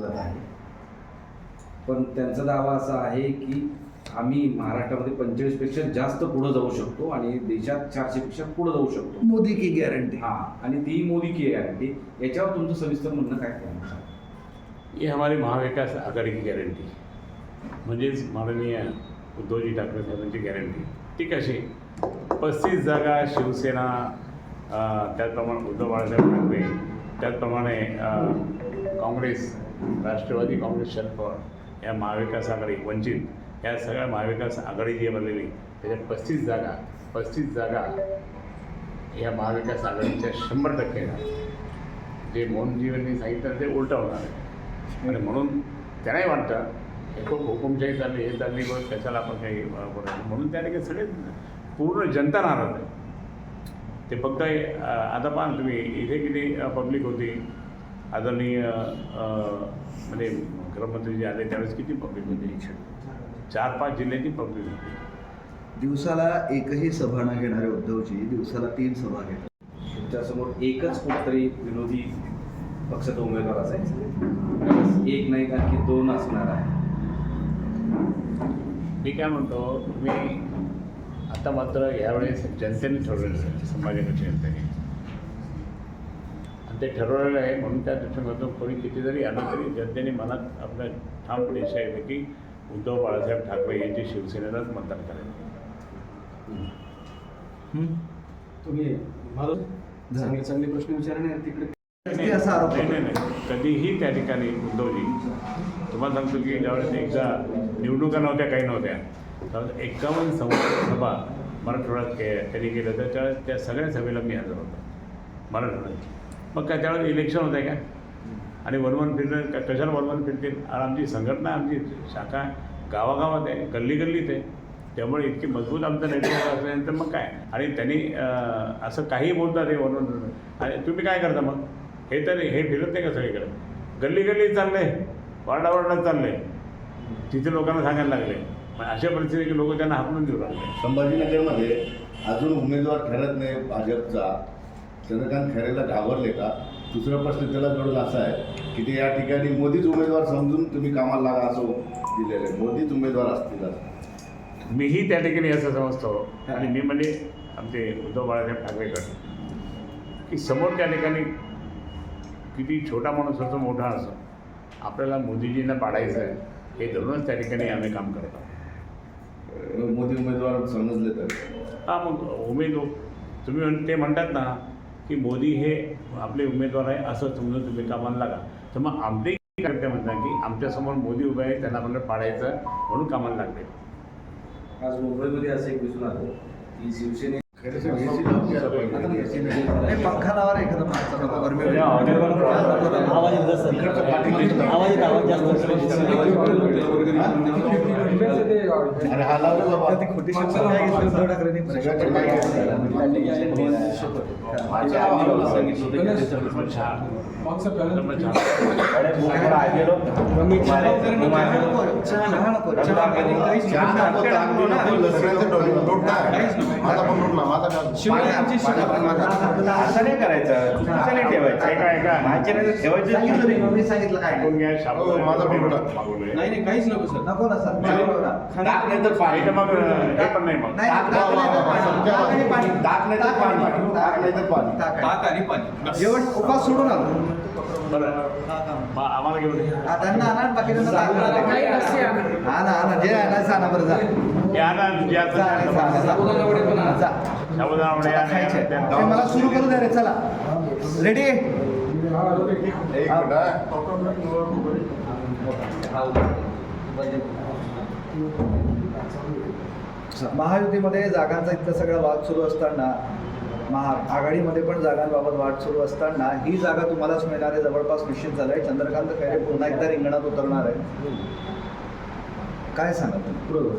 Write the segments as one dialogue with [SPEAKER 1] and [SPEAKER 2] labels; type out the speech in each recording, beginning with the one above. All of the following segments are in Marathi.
[SPEAKER 1] जात आहे. पण त्यांचा दावा असा आहे की आम्ही महाराष्ट्रामध्ये पंचेचाळीसपेक्षा जास्त पुढे जाऊ शकतो आणि देशात चारशे पेक्षा पुढे जाऊ शकतो.
[SPEAKER 2] मोदी की गॅरंटी
[SPEAKER 1] हा आणि ती मोदी की गॅरंटी याच्यावर तुमचं सविस्तर म्हणणं काय काय
[SPEAKER 3] ही हमारी महाविकास आघाडी की गॅरंटी म्हणजेच माननीय उद्धवजी ठाकरे साहेबांची गॅरंटी ती कशी? पस्तीस जागा शिवसेना अ, त्याचप्रमाणे उद्धव बाळासाहेब ठाकरे त्याचप्रमाणे काँग्रेस राष्ट्रवादी काँग्रेस शरद पवार या महाविकास आघाडी वंचित या सगळ्या महाविकास आघाडी जी बनलेली त्याच्यात पस्तीस जागा पस्तीस जागा या महाविकास आघाडीच्या शंभर टक्के येणार. जे मोहनजीवांनी सांगितलं ते उलटं होणार आहे. आणि म्हणून त्यांनाही वाटतं हे खूप हुकुमशाही चालली हे चालली बघ कशाला आपण काही बोलायचं? म्हणून त्याने काही सगळे पूर्ण जनता नाराज आहे. ते फक्त आता पहा तुम्ही इथे किती पब्लिक होती. आदरणीय म्हणजे गृहमंत्री जे आले त्यावेळेस किती पब्लिक होती चार पाच जिल्ह्याची पब्लिक होती.
[SPEAKER 2] दिवसाला एकही सभा न घेणारे उद्धवजी दिवसाला तीन सभा घेतात.
[SPEAKER 1] तुमच्यासमोर एकच कुठतरी विरोधी पक्षाचा उमेदवार असायचा. एक नाही का की दोन असणार आहे
[SPEAKER 3] मी काय म्हणतो मी आता मात्र यावेळेस जनतेने ठरवलेलं आहे संभाजीनगरच्या जनतेने. आणि ते ठरवलेलं आहे म्हणून त्या दृष्टिकोनातून कोणी किती जरी आलं तरी जनतेने मनात आपल्या ठाम निश्चय आहे की उद्धव बाळासाहेब ठाकरे यांची शिवसेनेलाच मतदान करायचं
[SPEAKER 4] तुम्ही मला चांगले चांगले प्रश्न तिकडे
[SPEAKER 2] किती असा आरोप
[SPEAKER 3] नाही नाही नाही. कधीही त्या ठिकाणी उद्धवजी तुम्हाला सांगतो की ज्यावेळेस एकदा निवडणुका नव्हत्या काही नव्हत्या. एक्कावन्न संवाद सभा मराठवाड्यात के त्यांनी केलं तर त्यावेळेस त्या सगळ्या सभेला मी हजर होतो मराठवाड्यात मग काय त्यावेळेस इलेक्शन होतं आहे का? आणि वनवन फिरलं का कशाला वनवन फिरतील? आणि आमची संघटना आमची शाखा गावागावात आहे गल्ली गल्लीत आहे. त्यामुळे इतकी मजबूत आमचं नेटवर्क असल्यानंतर मग काय? आणि त्यांनी असं काही बोलतात हे वनवन आणि तुम्ही काय करता मग? हे तर हे फिरत नाही का सगळीकडे? गल्ली गल्ली चाललंय वार्डावार्डात चाललंय. तिथे लोकांना सांगायला लागले. मग अशा परिस्थिती की लोक त्यांना हाकलून देऊ लागले.
[SPEAKER 5] संभाजीनगरमध्ये अजून उमेदवार ठरत नाही भाजपचा. चंद्रकांत खैरेला घाबरले का? दुसरा प्रश्न त्याला जोडून असा आहे की ते या ठिकाणी मोदीच उमेदवार समजून तुम्ही कामाला लागा असं दिलेलं आहे. मोदीच उमेदवार असतील असं.
[SPEAKER 3] मीही त्या ठिकाणी असं समजतो आणि मी म्हणजे आमचे उद्धव बाळासाहेब ठाकरेकर की समोर त्या ठिकाणी किती छोटा माणूस असो मोठा असो आपल्याला मोदीजींना पाडायचं आहे हे धरूनच त्या ठिकाणी आम्ही काम करतो
[SPEAKER 5] मोदी उमेदवार समजले तर.
[SPEAKER 3] हा मग उमेद तुम्ही म्हण- ते म्हणतात ना की मोदी हे आपले उमेदवार आहे असं समजून तुम्ही कामाला लागा. तर मग आमचे करते म्हणतात की आमच्यासमोर मोदी उभे आहे त्यांना आपल्याला पाडायचं म्हणून कामाला लागले.
[SPEAKER 1] आज मुंबईमध्ये असं एक दिसून आलं की शिवसेने
[SPEAKER 2] नाही, पंखा लावा रे एखादा माणसाला गरमी
[SPEAKER 4] शिवरायांची
[SPEAKER 6] असं नाही करायचं. चुकीचं नाही ठेवायचं.
[SPEAKER 3] ऐका ऐका.
[SPEAKER 6] माझ्या नाही ठेवायचं
[SPEAKER 2] सांगितलं नाही, मी सांगितलं काय?
[SPEAKER 3] शाबू
[SPEAKER 5] हो, माझा.
[SPEAKER 3] मागवलंय.
[SPEAKER 4] नाही नाही काहीच नको सर.
[SPEAKER 2] नको ना सर.
[SPEAKER 5] दाख नाही तर पाणी.
[SPEAKER 3] हे तर मग हे पण नाही मग.
[SPEAKER 2] नाही, टाक नाही तर पाणी. टाक आणि पाणी.
[SPEAKER 5] दाख नाही तर पाणी. दाख नाही तर पाणी.
[SPEAKER 2] टाक आहे.
[SPEAKER 4] ताक आणि पाणी.
[SPEAKER 2] जेवण उपास सोडून आलो.
[SPEAKER 3] बरं. मग आम्हाला घेऊन ये.
[SPEAKER 2] हा, त्यांना आणा आणि बाकीच्यांना टाक.
[SPEAKER 4] काही नसते आणा.
[SPEAKER 2] ना ना. जे आणायचं आणा बरं जा.
[SPEAKER 3] हे
[SPEAKER 2] मला सुरू करू द्या रे चला. रेडी महायुतीमध्ये जागांचा इतका सगळा वाद सुरू असताना महा आघाडीमध्ये पण जागांबाबत वाद सुरू असताना ही जागा तुम्हालाच मिळणार आहे जवळपास निश्चित झालं आहे चंद्रकांत खैरे पुन्हा एकदा रिंगणात उतरणार आहे काय सांगा तुम्ही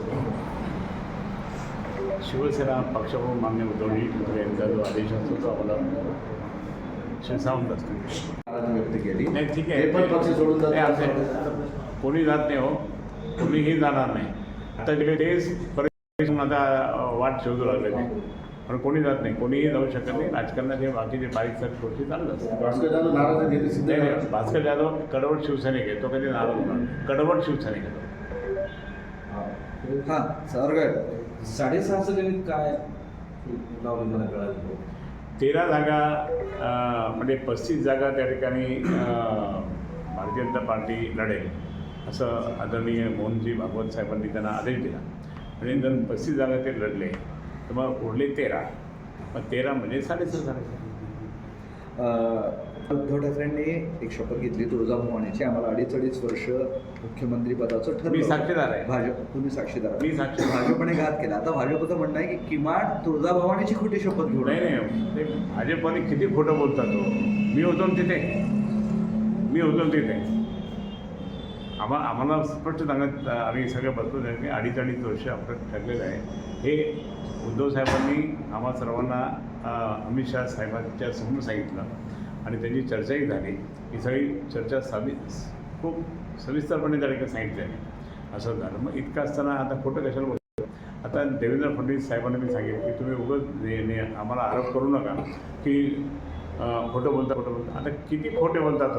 [SPEAKER 3] शिवसेना पक्षप्रमुख मान्य उद्धवजी ठाकरे यांचा जो आदेश असतो तो आम्हाला शिवसावंत असतो
[SPEAKER 5] व्यक्त केली.
[SPEAKER 3] नाही ठीक
[SPEAKER 5] हे पण पक्ष सोडून
[SPEAKER 3] आमचे- कोणी जात नाही हो. कोणीही जाणार नाही. आता तिकडे तेच परिस्थिती आता वाट शोधू लागले ते. पण कोणी जात नाही. कोणीही जाऊ शकत नाही. राजकारणात हे बाकीचे बारीक सारीक गोष्टी चालत असतात
[SPEAKER 5] भास्कर जाधव नाराज आहे
[SPEAKER 3] नाही
[SPEAKER 5] करा.
[SPEAKER 3] नाही भास्कर जाधव कडवट शिवसैनिक आहे तो कधी नाराज होणार. कडवट शिवसैनिक आहे
[SPEAKER 2] हां सर काय
[SPEAKER 1] साडेसहाचं गणित काय लावलं मला कळालं
[SPEAKER 3] तेरा जागा म्हणजे पस्तीस जागा त्या ठिकाणी भारतीय जनता पार्टी लढेल असं आदरणीय मोहनजी भागवत साहेबांनी त्यांना आदेश दिला. आणि जर पस्तीस जागा ते लढले तर मग उरले तेरा. मग तेरा म्हणजे साडेसहा
[SPEAKER 2] अं, उद्धव ठाकरेंनी एक शपथ घेतली तुळजाभवानीची. आम्हाला अडीच अडीच वर्ष मुख्यमंत्री पदाचं ठरलं.
[SPEAKER 3] मी साक्षीदार आहे.
[SPEAKER 2] भाजप तुम्ही साक्षीदार.
[SPEAKER 3] मी आहे.
[SPEAKER 2] भाजपने घात केला. आता भाजपचं म्हणणं आहे की किमान तुळजाभवानीची खोटी शपथ घेऊ
[SPEAKER 3] नाही. नाही. भाजपने किती खोटं बोलतात तो मी होतो तिथे. मी होतो तिथे. आम्हा आम्हाला स्पष्ट सांगत आम्ही सगळं बसलो आहे की अडीच अडीच वर्ष आपलं ठरलेलं आहे. हे उद्धव साहेबांनी आम्हा सर्वांना अमित शहा साहेबांच्या समोर सांगितलं. आणि त्यांची चर्चाही झाली. ही सगळी चर्चा सवि खूप सविस्तरपणे त्या ठिकाणी सांगितली असं झालं मग इतकं असताना आता खोटं कशाला बोलतो आता देवेंद्र फडणवीस साहेबांनी मी सांगितलं की तुम्ही उगाच ने- आम्हाला आरोप करू नका की खोटं बोलता खोटं बोलता. आता किती खोटे बोलतात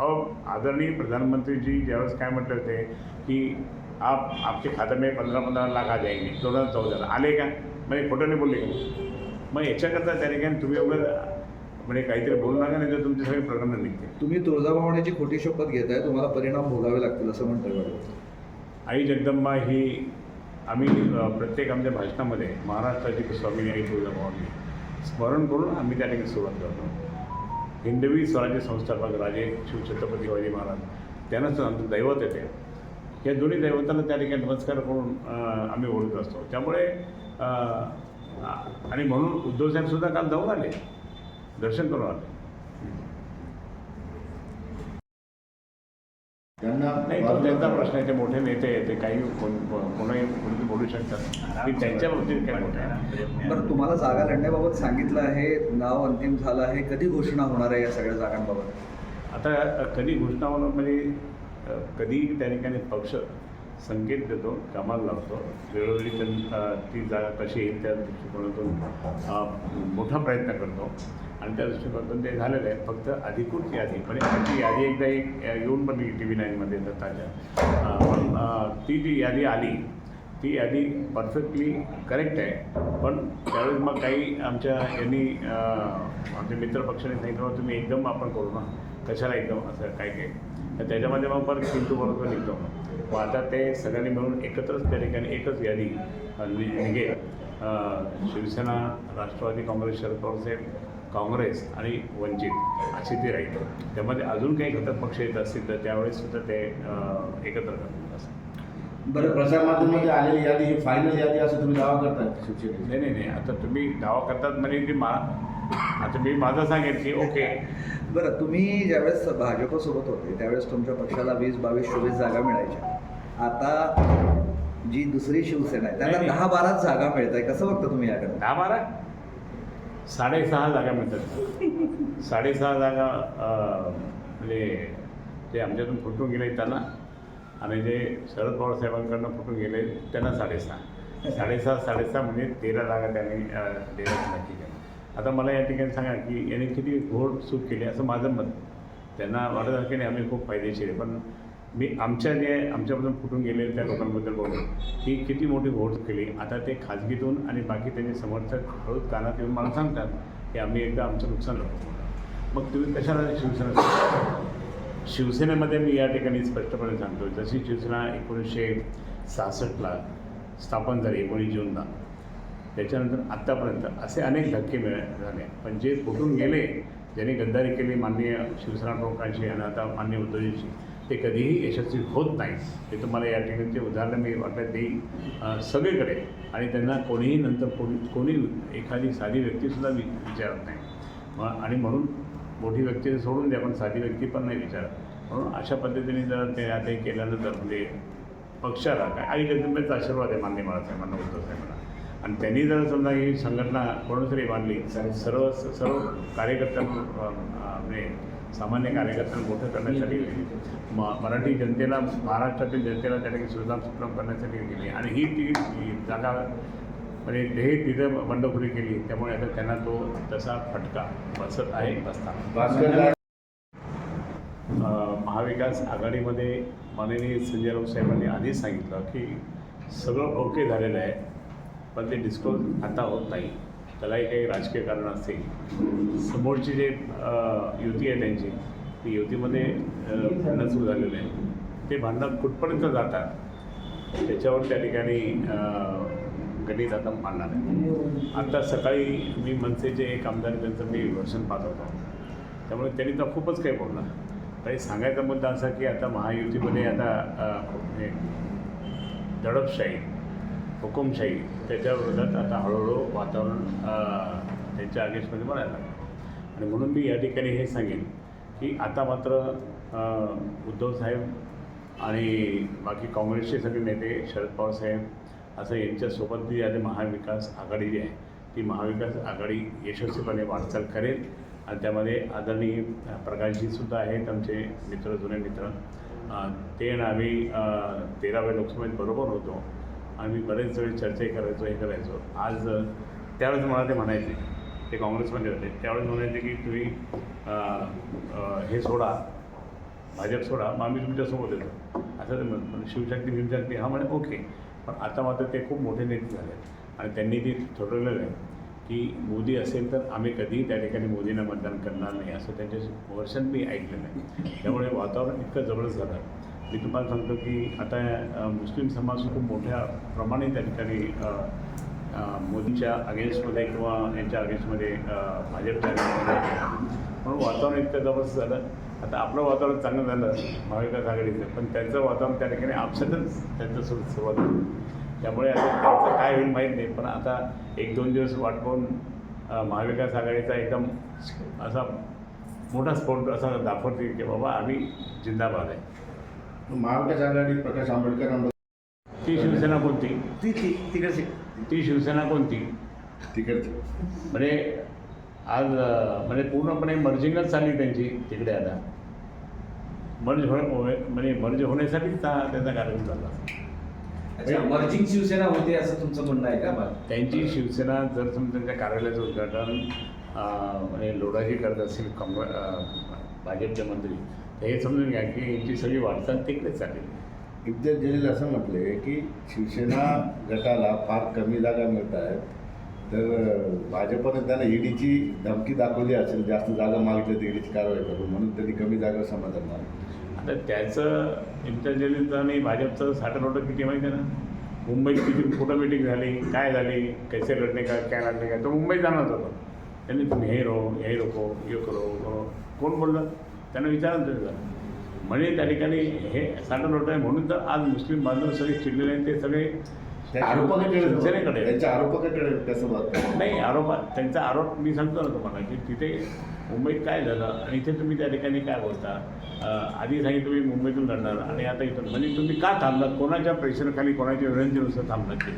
[SPEAKER 3] अहो आदरणीय प्रधानमंत्रीजी ज्यावेळेस काय म्हटले होते की आप आपके खाते में पंधरा पंधरा लाख आ जाएंगे. दोन हजार चौदाला आले का? म्हणजे खोटं नाही बोलले का? मग याच्याकरता त्या ठिकाणी तुम्ही उगाच म्हणजे काहीतरी बोलू नका नाही तर तुमचे सगळे प्रकरणं निघते
[SPEAKER 2] तुम्ही तुळजाभवानीची खोटी शपथ घेताय तुम्हाला परिणाम भोगावे लागतील असं म्हणतोय भाजप
[SPEAKER 3] आई जगदंबा ही आम्ही प्रत्येक आमच्या भाषणामध्ये महाराष्ट्राची स्वामिनी आई तुळजाभवानी. स्मरण करून आम्ही त्या ठिकाणी सुरुवात करतो. हिंदवी स्वराज्य संस्थापक राजे शिवछत्रपती शिवाजी महाराज त्यांनाच आमचं दैवत येते या दोन्ही दैवतांना त्या ठिकाणी नमस्कार करून आम्ही ओळखत असतो. त्यामुळे आणि म्हणून उद्धवसाहेबसुद्धा काल जाऊन आले. दर्शन करून आले.
[SPEAKER 5] त्यांना
[SPEAKER 3] नाही तो त्यांचा प्रश्न आहे ते मोठे नेते ते काही कोण कोणाही कोणी बोलू शकतात. मी त्यांच्या बाबतीत काय मोठं आहे
[SPEAKER 2] बरं तुम्हाला जागा लढण्याबाबत सांगितलं आहे नाव अंतिम झालं आहे कधी घोषणा होणार आहे या सगळ्या जागांबाबत?
[SPEAKER 3] आता कधी घोषणा होणं म्हणजे कधी त्या ठिकाणी पक्ष संकेत देतो कामाला लावतो वेळोवेळी त्यां अ, ती जागा कशी येईल त्या दृष्टिकोनातून मोठा प्रयत्न करतो. आणि त्या दृष्टिकोनातून ते झालेलं आहे. फक्त अधिकृत यादी म्हणजे ती यादी एकदा एक येऊन पण टी व्ही नाईनमध्ये दत्ताच्या पण ती जी यादी आली ती यादी परफेक्टली करेक्ट आहे. पण त्यावेळेस मग काही आमच्या यांनी आमच्या मित्रपक्षाने सांगितलं तुम्ही एकदम आपण करू ना. कशाला एकदम असं काय काय? तर त्याच्यामध्ये मग परत किंतू बरोबर निघतो. मग आता ते सगळ्यांनी मिळून एकत्रच त्या ठिकाणी एकच यादी निघेल. शिवसेना राष्ट्रवादी काँग्रेस शरद पवार साहेब काँग्रेस आणि वंचित अशी ती राहील. त्यामध्ये अजून काही घटक पक्ष येत असतील तर त्यावेळेस सुद्धा ते एकत्र करतील असं.
[SPEAKER 5] बरं प्रसार माध्यमामध्ये आलेली यादी ही फायनल यादी असं तुम्ही दावा शिवसेनेची?
[SPEAKER 3] नाही नाही नाही. आता तुम्ही दावा करतात म्हणजे की मा आता मी माझं सांगेन की ओके.
[SPEAKER 2] बरं तुम्ही ज्यावेळेस भाजपसोबत होते त्यावेळेस तुमच्या पक्षाला वीस बावीस चोवीस जागा मिळायच्या. आता जी दुसरी शिवसेना आहे
[SPEAKER 3] नाही.
[SPEAKER 2] दहा बाराच जागा मिळत आहे कसं बघता तुम्ही याकडे?
[SPEAKER 3] दहा बारा? साडेसहा जागा मिळतात. साडेसहा जागा म्हणजे ते आमच्यातून फुटून गेले त्यांना आणि जे शरद पवार साहेबांकडनं फुटून गेले त्यांना साडेसहा. साडेसहा साडेसहा म्हणजे तेरा जागा त्यांनी अं, देण्याचं नक्की केलं. आता मला या ठिकाणी सांगा की यांनी किती घोड चूक केली असं माझं मत. त्यांना वाटत की नाही आम्ही खूप फायदेशीर आहे पण मी आमच्या जे आमच्यापासून फुटून गेले त्या लोकांबद्दल बोलून. की किती मोठी घोड केली. आता ते खाजगीतून आणि बाकी त्यांचे समर्थक हळूच कानात येऊन मला सांगतात की आम्ही एकदा आमचं नुकसान झालं मग तुम्ही कशाला शिवसेना शिवसेनेमध्ये मी या ठिकाणी स्पष्टपणे सांगतो जशी शिवसेना एकोणीसशे सहासष्टला स्थापन झाली एकोणीस जूनला त्याच्यानंतर आत्तापर्यंत असे अनेक धक्के मिळ झाले. पण जे फुटून गेले ज्यांनी गद्दारी केली माननीय शिवसेना प्रमुखांशी आणि आता माननीय उद्धवजींशी ते कधीही यशस्वी होत नाही हे तुम्हाला या ठिकाणचे उदाहरणं मी वाटत देईन. सगळीकडे. आणि त्यांना कोणीही नंतर कोणी कोणी एखादी साधी व्यक्तीसुद्धा वि विचारत नाही. मग आणि म्हणून मोठी व्यक्ती सोडून द्या पण साधी व्यक्ती पण नाही विचारत. म्हणून अशा पद्धतीने जर ते आता हे केल्यानंतर म्हणजे पक्षाला काय आई जगदंबेचा आशीर्वाद आहे मान्य मला साहेबांना उद्धव साहेबांना आणि त्यांनी जर समजा ही संघटना कोणतरी बांधली सर्व सर्व कार्यकर्त्यांना म्हणजे सामान्य कार्यकर्त्यांना मोठं करण्यासाठी म मराठी जनतेला महाराष्ट्रातील जनतेला त्या ठिकाणी सुजलाम सुफलाम करण्यासाठी केली आणि ही ती जागा म्हणजे हे तिथं बंडखोरी केली. त्यामुळे आता त्यांना तो तसा फटका बसत आहे. अ, महाविकास आघाडीमध्ये माननीय संजय राऊत साहेबांनी आधीच सांगितलं की सगळं ओके झालेलं आहे पण ते डिस्क्लोज आता होत नाही. त्यालाही काही राजकीय कारण असतील. समोरची जे युती आहे त्यांची ती युतीमध्ये भांडणं भांडण सुरू झालेलं आहे ते भांडण कुठपर्यंत जातात त्याच्यावर त्या ठिकाणी गणित आता मांडणार आहे. आता सकाळी मी मनसेचे एक आमदार त्यांचं मी वर्षण पाहत होतो. त्यामुळे त्यांनी तर खूपच काही बोलला काही सांगायचा मुद्दा असा की आता महायुतीमध्ये आता हे दडपशाही हुकुमशाही त्याच्या विरोधात आता हळूहळू वातावरण त्यांच्या अगेन्स्टमध्ये बनायला लागलं. आणि म्हणून मी या ठिकाणी हे सांगेन की आता मात्र उद्धव साहेब आणि बाकी काँग्रेसचे सगळे नेते शरद पवार साहेब असं यांच्यासोबत जी आता महाविकास आघाडी जी आहे ती महाविकास आघाडी यशस्वीपणे वाटचाल करेल. आणि त्यामध्ये आदरणीय प्रकाशजीसुद्धा आहेत आमचे मित्र जुने मित्र. ते आणि आम्ही तेराव्या लोकसभेत बरोबर होतो. आम्ही बरेच वेळ चर्चाही करायचो हे करायचो. आज त्यावेळेस मला ते म्हणायचे ते काँग्रेसमध्ये होते. त्यावेळेस म्हणायचे की तुम्ही हे सोडा भाजप सोडा मग आम्ही तुमच्यासोबत येतो. असं ते म्हणत शिवशक्ती भीमशक्ती हा म्हणे ओके. पण आता मात्र ते खूप मोठे नेते झाले आणि त्यांनी ते ठरवलेलं आहे की मोदी असेल तर आम्ही कधीही त्या ठिकाणी मोदींना मतदान करणार नाही असं त्यांच्या वर्षन मी ऐकलेलं आहे. त्यामुळे वातावरण इतकं जबरदस्त झालं. मी तुम्हाला सांगतो की आता मुस्लिम समाज खूप मोठ्या प्रमाणे त्या ठिकाणी मोदींच्या मोदीच्या अगेन्स्टमध्ये किंवा यांच्या अगेन्स्टमध्ये भाजपच्या अगेन्स्टमध्ये म्हणून वातावरण इतकं जबरदस्त झालं. आता आपलं वातावरण चांगलं झालं महाविकास आघाडीचं पण त्यांचं वातावरण त्या ठिकाणी आपसातच त्यांचं सुरू सुरुवात झाली. त्यामुळे आता त्यांचं काय होईल माहीत नाही पण आता एक दोन दिवस वाट पाहून महाविकास आघाडीचा एकदम असा मोठा स्फोट असा दाखवते की बाबा आम्ही जिंदाबाद आहे.
[SPEAKER 5] महाविकास आघाडी प्रकाश आंबेडकर
[SPEAKER 3] ती शिवसेना कोणती?
[SPEAKER 2] ती ती तिकडची.
[SPEAKER 3] ती शिवसेना कोणती?
[SPEAKER 5] तिकडचे.
[SPEAKER 3] म्हणजे आज म्हणजे पूर्णपणे मर्जिंगच चालली त्यांची तिकडे आता. मर्ज हो म्हणजे मर्ज होण्यासाठीच त्यांचा कार्यक्रम झाला.
[SPEAKER 1] अच्छा मर्जिंग शिवसेना होते असं तुमचं म्हणणं आहे का? बा
[SPEAKER 3] त्यांची शिवसेना जर समजा त्यांच्या कार्यालयाचं उद्घाटन म्हणजे लोढाजी करत असतील काँग्रेस भाजपचे मंत्री तर हे समजून घ्या की यांची सगळी वाटचाल तिकडेच चालेल
[SPEAKER 5] इम्तियाज जलील असं म्हटले की शिवसेना गटाला फार कमी जागा मिळत आहेत. तर भाजपने त्यांना ईडीची धमकी दाखवली असेल जास्त जागा मागितली तर ईडीची कारवाई करू म्हणून त्यांनी कमी जागा समाधान मागितलं
[SPEAKER 3] आता त्याचं इम्तियाज जलीलचं आणि भाजपचं साठं किती माहिती आहे ना? मुंबईत किती कुठं मिटिंग झाली काय झाली कैसे लढणे का काय लढणे का? तो मुंबईत जाणार होता त्यांनी तुम्ही हे रो हे रोको ये करो करो. कोण बोललं? त्यांना विचारलं तुम्ही म्हणजे त्या ठिकाणी हे साठं लोट आहे म्हणून तर आज मुस्लिम बांधव सगळे चिडलेले आहेत ते सगळे शिवसेनेकडे.
[SPEAKER 5] त्यांच्या आरोपाकडे कसं
[SPEAKER 3] नाही आरोप त्यांचा आरोप मी सांगतो ना तुम्हाला की तिथे मुंबईत काय झालं आणि इथे तुम्ही त्या ठिकाणी काय बोलता? आधी सांगितलं तुम्ही मुंबईतून लढणार आणि आता इथून. म्हणजे तुम्ही का थांबलात? कोणाच्या प्रेशरखाली कोणाच्या विनंतीनुसार थांबलात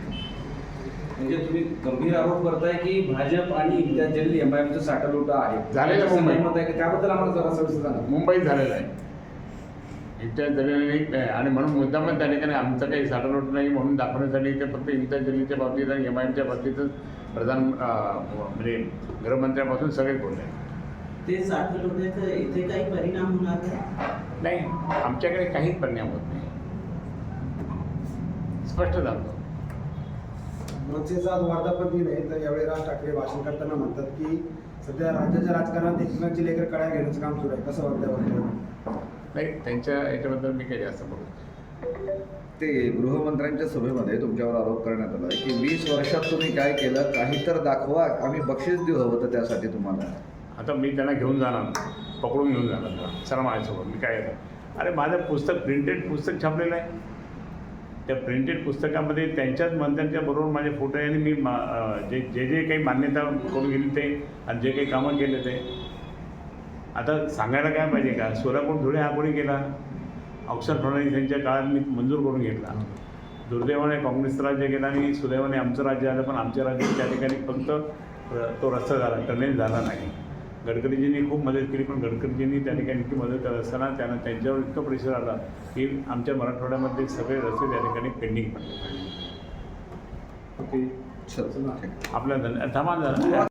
[SPEAKER 1] म्हणजे तुम्ही गंभीर आरोप करताय की भाजप आणि इम्तियाज जलील एम आय एमचं साठा आहे
[SPEAKER 3] झालेलं
[SPEAKER 1] त्याचं
[SPEAKER 3] मुंबई.
[SPEAKER 1] मत आहे की? त्याबद्दल आम्हाला जरा सविस्तर सांगा.
[SPEAKER 3] मुंबईत झालेलं आहे. इम्तियाज जलील नाही. आणि म्हणून मुद्दाम त्या ठिकाणी आमचं काही साठवलोट नाही म्हणून दाखवण्यासाठी ते फक्त इम्तियाज जलीलच्या बाबतीत आणि एम आय एमच्या बाबतीतच प्रधान अं, म्हणजे गृहमंत्र्यापासून सगळेच बोलले.
[SPEAKER 7] ते साठवलं होते तर इथे काही परिणाम होणार
[SPEAKER 3] नाही. आमच्याकडे काहीच परिणाम होत नाही. स्पष्ट सांगतो.
[SPEAKER 8] मनसेचा आज वर्धापन दिन आहे. तर यावेळी राज ठाकरे भाषण करताना म्हणतात की सध्या राज्याच्या राजकारणात एकनाथची लेकर कड्या घेण्याचं काम सुरू आहे. कसं वाटतं
[SPEAKER 3] नाही त्यांच्या याच्याबद्दल मी काही जास्त बोलू
[SPEAKER 2] ते गृहमंत्र्यांच्या सभेमध्ये तुमच्यावर आरोप करण्यात आला की वीस वर्षात तुम्ही काय केलं काही तर दाखवा. आम्ही बक्षीस देऊ हवं होतं त्यासाठी तुम्हाला.
[SPEAKER 3] आता मी त्यांना घेऊन जाणार पकडून घेऊन जाणार चला माझ्यासोबत मी काय अरे माझं पुस्तक प्रिंटेड पुस्तक छापलेलं आहे. त्या प्रिंटेड पुस्तकामध्ये त्यांच्याच मंत्र्यांच्या बरोबर माझे फोटो आहे आणि मी मा जे जे जे काही मान्यता करून गेली ते आणि जे काही कामं केले ते. आता सांगायला काय पाहिजे का? सोलापूर धुळे हा कोणी केला? अक्षर फडणवीस यांच्या काळात मी मंजूर करून घेतला. दुर्दैवाने काँग्रेसचं राज्य केलं आणि सुदैवाने आमचं राज्य आलं पण आमच्या राज्यात त्या ठिकाणी फक्त र- तो रस्ता झाला टनेल झाला नाही. गडकरीजींनी खूप मदत केली पण गडकरीजींनी त्या ठिकाणी इतकी मदत करत असताना त्यांना त्यांच्यावर इतकं प्रेशर आलं की आमच्या मराठवाड्यामध्ये सगळे रस्ते त्या ठिकाणी पेंडिंग पडले.
[SPEAKER 2] ओके
[SPEAKER 3] आपल्या धन थांबा
[SPEAKER 2] तू
[SPEAKER 3] जरा